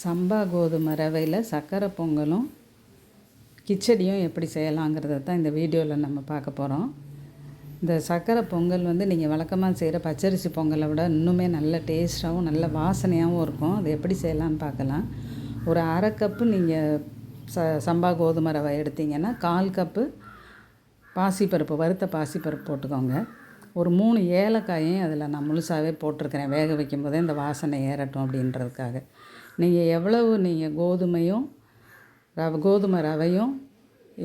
சம்பா கோதுமை ரவையில் சர்க்கரை பொங்கலும் கிச்சடியும் எப்படி செய்யலாங்கிறத தான் இந்த வீடியோவில் நம்ம பார்க்க போகிறோம் இந்த சர்க்கரை பொங்கல் வந்து நீங்கள் வழக்கமாக செய்கிற பச்சரிசி பொங்கலை விட இன்னுமே நல்ல டேஸ்ட்டாகவும் நல்ல வாசனையாகவும் இருக்கும். அது எப்படி செய்யலாம்னு பார்க்கலாம். ஒரு அரை கப்பு நீங்கள் ச சம்பா கோதுமை ரவை எடுத்திங்கன்னா கால் கப்பு பாசிப்பருப்பு வறுத்த பாசிப்பருப்பு போட்டுக்கோங்க. ஒரு மூணு ஏலக்காயும் அதில் நான் முழுசாகவே போட்டிருக்கிறேன். வேக வைக்கும் போதே இந்த வாசனை ஏறட்டும் அப்படின்றதுக்காக. நீங்கள் எவ்வளவு நீங்கள் கோதுமையும் ரவ கோதுமை ரவையும்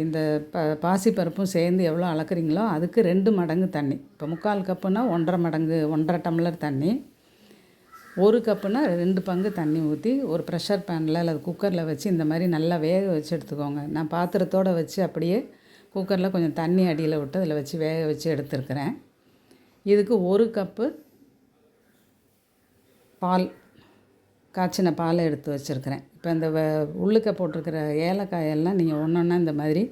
இந்த ப பாசிப்பருப்பும் சேர்ந்து எவ்வளோ அளக்குறீங்களோ அதுக்கு ரெண்டு மடங்கு தண்ணி. இப்போ முக்கால் கப்புனா ஒன்றரை மடங்கு ஒன்றரை டம்ளர் தண்ணி. ஒரு கப்புனா ரெண்டு பங்கு தண்ணி ஊற்றி ஒரு ப்ரெஷர் பேனில் அல்லது குக்கரில் வச்சு இந்த மாதிரி நல்லா வேக வச்சு எடுத்துக்கோங்க. நான் பாத்திரத்தோடு வச்சு அப்படியே குக்கரில் கொஞ்சம் தண்ணி அடியில் விட்டு அதில் வச்சு வேக வச்சு எடுத்துருக்குறேன். இதுக்கு ஒரு கப்பு பால் காய்ச்சின பாலை எடுத்து வச்சுருக்கிறேன். இப்போ இந்த வ உள்ளுக்க போட்டிருக்கிற ஏலக்காயெல்லாம் நீங்கள் ஒன்று ஒன்றா இந்த மாதிரி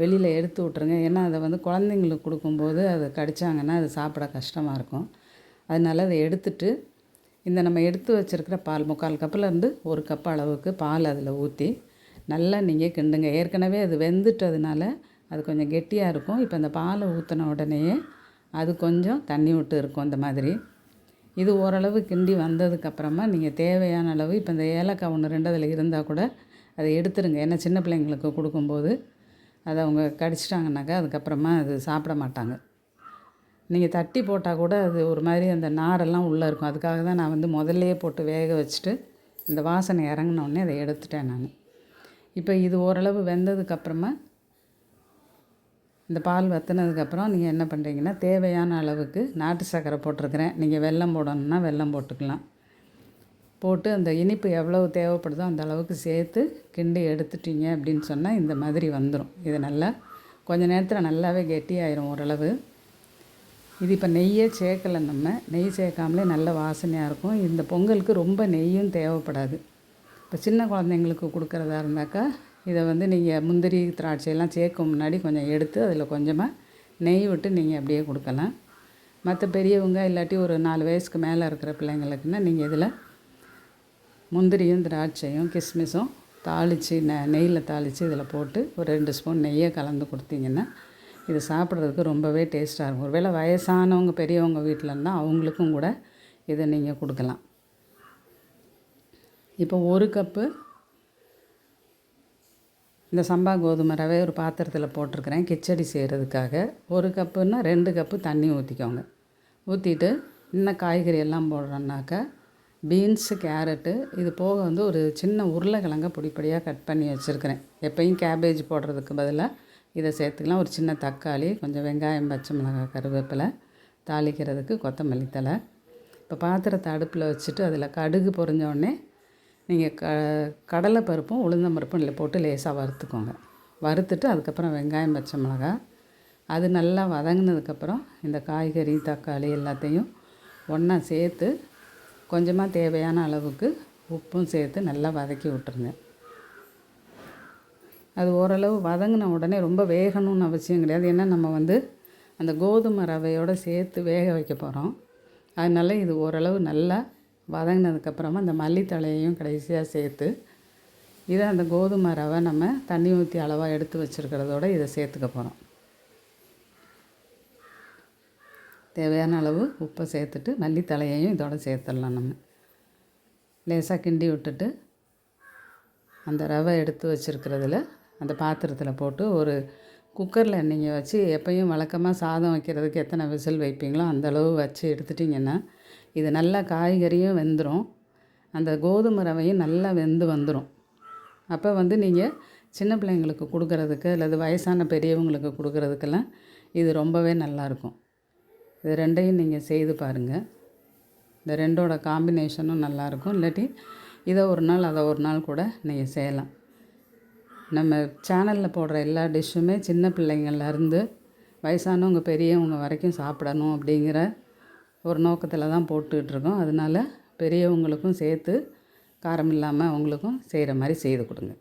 வெளியில் எடுத்து விட்ருங்க ஏன்னா அதை வந்து குழந்தைங்களுக்கு கொடுக்கும்போது அதை கடித்தாங்கன்னா அது சாப்பிட கஷ்டமாக இருக்கும். அதனால் அதை எடுத்துட்டு இந்த நம்ம எடுத்து வச்சுருக்கிற பால் முக்கால் கப்புலேருந்து ஒரு கப் அளவுக்கு பால் அதில் ஊற்றி நல்லா நீங்கள் கிண்டுங்க. ஏற்கனவே அது வெந்துட்டதுனால அது கொஞ்சம் கெட்டியாக இருக்கும். இப்போ அந்த பாலை ஊற்றின உடனேயே அது கொஞ்சம் தண்ணி விட்டு இருக்கும் இந்த மாதிரி. இது ஓரளவு கிண்டி வந்ததுக்கப்புறமா நீங்கள் தேவையான அளவு இப்போ இந்த ஏலக்காய் ஒன்று ரெண்டு அதில் இருந்தால் கூட அதை எடுத்துருங்க. ஏன்னா சின்ன பிள்ளைங்களுக்கு கொடுக்கும்போது அதை அவங்க கடிச்சிட்டாங்கனாக்கா அதுக்கப்புறமா அது சாப்பிட மாட்டாங்க. நீங்கள் தட்டி போட்டால் கூட அது ஒரு மாதிரி அந்த நாரெல்லாம் உள்ளே இருக்கும். அதுக்காக தான் நான் வந்து முதல்லையே போட்டு வேக வச்சுட்டு இந்த வாசனை இறங்கினோடனே அதை எடுத்துட்டேன் நான். இப்போ இது ஓரளவு வெந்ததுக்கப்புறமா இந்த பால் வற்றினதுக்கப்புறம் நீங்கள் என்ன பண்ணுறீங்கன்னா தேவையான அளவுக்கு நாட்டு சர்க்கரை போட்டிருக்கிறேன். நீங்கள் வெல்லம் போடணுன்னா வெல்லம் போட்டுக்கலாம். போட்டு அந்த இனிப்பு எவ்வளவு தேவைப்படுதோ அந்த அளவுக்கு சேர்த்து கிண்டி எடுத்துட்டீங்க அப்படின்னு சொன்னால் இந்த மாதிரி வந்துடும் இது நல்லா கொஞ்ச நேரத்தில் நல்லாவே கெட்டியாயிரும் ஓரளவு. இது இப்போ நெய்யே சேர்க்கலை நம்ம. நெய் சேர்க்காமலே நல்ல வாசனையாக இருக்கும். இந்த பொங்கலுக்கு ரொம்ப நெய்யும் தேவைப்படாது. இப்போ சின்ன குழந்தைங்களுக்கு கொடுக்குறதா இருந்தாக்கா இதை வந்து நீங்கள் முந்திரி திராட்சையெல்லாம் சேர்க்க முன்னாடி கொஞ்சம் எடுத்து அதில் கொஞ்சமாக நெய் விட்டு நீங்கள் அப்படியே கொடுக்கலாம். மற்ற பெரியவங்க இல்லாட்டி ஒரு நாலு வயசுக்கு மேலே இருக்கிற பிள்ளைங்களுக்குன்னா நீங்கள் இதில் முந்திரியும் திராட்சையும் கிஸ்மிஸும் தாளித்து நெ நெய்யில் தாளித்து இதில் போட்டு ஒரு ரெண்டு ஸ்பூன் நெய்யை கலந்து கொடுத்தீங்கன்னா இது சாப்பிட்றதுக்கு ரொம்பவே டேஸ்ட்டாக இருக்கும். ஒருவேளை வயசானவங்க பெரியவங்க வீட்டில் இருந்தால் அவங்களுக்கும் கூட இதை நீங்கள் கொடுக்கலாம். இப்போ ஒரு கப்பு இந்த சம்பா கோதுமை ரவை ஒரு பாத்திரத்தில் போட்டிருக்கிறேன். கிச்சடி செய்கிறதுக்காக ஒரு கப்புன்னா ரெண்டு கப்பு தண்ணி ஊற்றிக்கோங்க ஊற்றிட்டு இன்னும் காய்கறி எல்லாம் போடுறோன்னாக்கா பீன்ஸு கேரட்டு இது போக வந்து ஒரு சின்ன உருளைக்கிழங்க பொடிப்படியாக கட் பண்ணி வச்சுருக்கிறேன். எப்பயும் கேபேஜ் போடுறதுக்கு பதிலாக இதை சேர்த்துக்கலாம். ஒரு சின்ன தக்காளி கொஞ்சம் வெங்காயம் பச்சை மிளகாய் கருவேப்பிலை தாளிக்கிறதுக்கு கொத்தமல்லி தலை இப்போ பாத்திரத்தை அடுப்பில் வச்சுட்டு அதில் கடுகு பொரிஞ்ச உடனே நீங்கள் க கடலை பருப்பும் உளுந்தம் பருப்பும் இல்லை போட்டு லேசாக வறுத்துக்கோங்க. வறுத்துட்டு அதுக்கப்புறம் வெங்காயம் பச்சை மிளகாய் அது நல்லா வதங்கினதுக்கப்புறம் இந்த காய்கறி தக்காளி எல்லாத்தையும் ஒன்றா சேர்த்து கொஞ்சமாக தேவையான அளவுக்கு உப்பும் சேர்த்து நல்லா வதக்கி விட்டுருங்க. அது ஓரளவு வதங்கின உடனே ரொம்ப வேகணும்னு அவசியம் கிடையாது. ஏன்னா நம்ம வந்து அந்த கோதுமை ரவையோடு சேர்த்து வேக வைக்க போகிறோம் அதனால் இது ஓரளவு நல்லா வதங்கினதுக்கப்புறமா அந்த மல்லித்தழையையும் கடைசியாக சேர்த்து இதை அந்த கோதுமை ரவை நம்ம தண்ணி ஊற்றி அளவாக எடுத்து வச்சுருக்கிறதோட இதை சேர்த்துக்க போகிறோம் தேவையான அளவு உப்பை சேர்த்துட்டு மல்லித்தழையையும் இதோட சேர்த்துடலாம் நம்ம. லேசாக கிண்டி விட்டுட்டு அந்த ரவை எடுத்து வச்சுருக்கிறதுல அந்த பாத்திரத்தில் போட்டு ஒரு குக்கரில் நீங்கள் வச்சு எப்பயும் வழக்கமாக சாதம் வைக்கிறதுக்கு எத்தனை விசில் வைப்பீங்களோ அந்தளவு வச்சு எடுத்துட்டிங்கன்னா இது நல்லா காய்கறியும் வெந்துடும் அந்த கோதுமை ரவையும் நல்லா வெந்து வந்துடும் அப்போ வந்து நீங்கள் சின்ன பிள்ளைங்களுக்கு கொடுக்குறதுக்கு அல்லது வயசான பெரியவங்களுக்கு கொடுக்குறதுக்கெல்லாம் இது ரொம்பவே நல்லாயிருக்கும் இது ரெண்டையும் நீங்கள் செய்து பாருங்கள் இந்த ரெண்டோட காம்பினேஷனும் நல்லாயிருக்கும் இல்லாட்டி இதை ஒரு நாள் அதை ஒரு நாள் கூட நீங்கள் செய்யலாம். நம்ம சேனலில் போடுற எல்லா டிஷ்ஷுமே சின்ன பிள்ளைங்கள்லேருந்து வயசானவங்க பெரியவங்க வரைக்கும் சாப்பிடணும் அப்படிங்கிற ஒரு நோக்கத்தில் தான் போட்டுக்கிட்டுருக்கோம் அதனால் பெரியவங்களுக்கும் சேர்த்து காரம் இல்லாமல் அவங்களுக்கும் செய்கிற மாதிரி செய்து கொடுங்க.